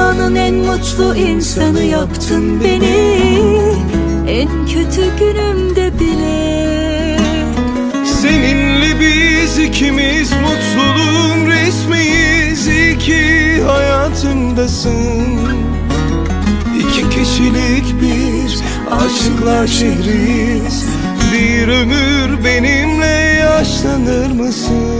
Dünyanın en mutlu insanı yaptın beni. En kötü günümde bile. Seninle biz ikimiz mutluluğun resmiyiz. İyi ki hayatımdasın İki kişilik bir aşıklar şehriyiz Bir ömür benimle yaşlanır mısın?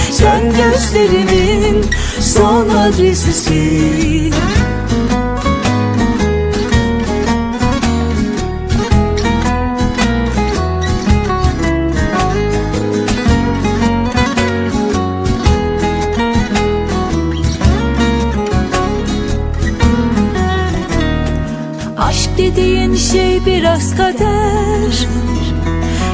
Sen gözlerimin son adresisin. Aşk dediğin şey biraz kader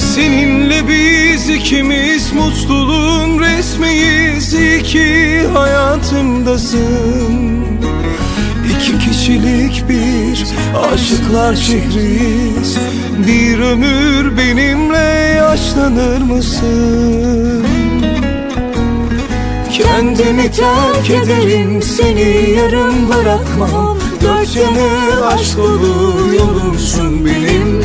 Seninle biz ikimiz mutluluğun resmiyiz. İyi ki hayatımdasın. İki kişilik bir aşıklar şehriyiz. Bir ömür benimle yaşlanır mısın? Kendimi terk ederim seni yarım bırakmam. Dört yanı aşk dolu yolumsun benim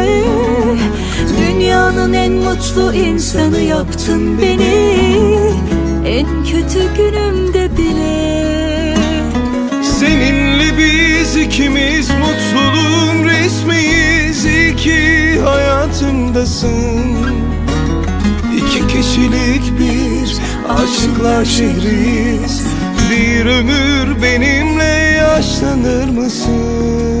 Dünyanın en mutlu insanı yaptın beni. En kötü günümde bile. Seninle biz ikimiz mutluluğun resmiyiz. İyi ki hayatımdasın İki kişilik bir aşıklar şehriyiz. Bir ömür benimle yaşlanır mısın?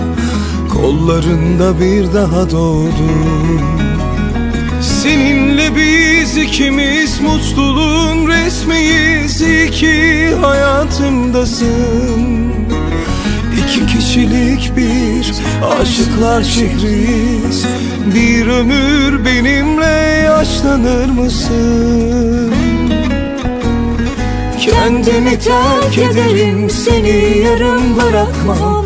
Kollarında bir daha doğdum Seninle biz ikimiz mutluluğun resmiyiz. İyi ki hayatımdasın. İki kişilik bir aşıklar şehriyiz. Bir ömür benimle yaşlanır mısın? Kendimi terk ederim seni yarım bırakmam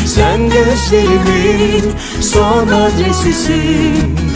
Sen gözlerimin son adresisin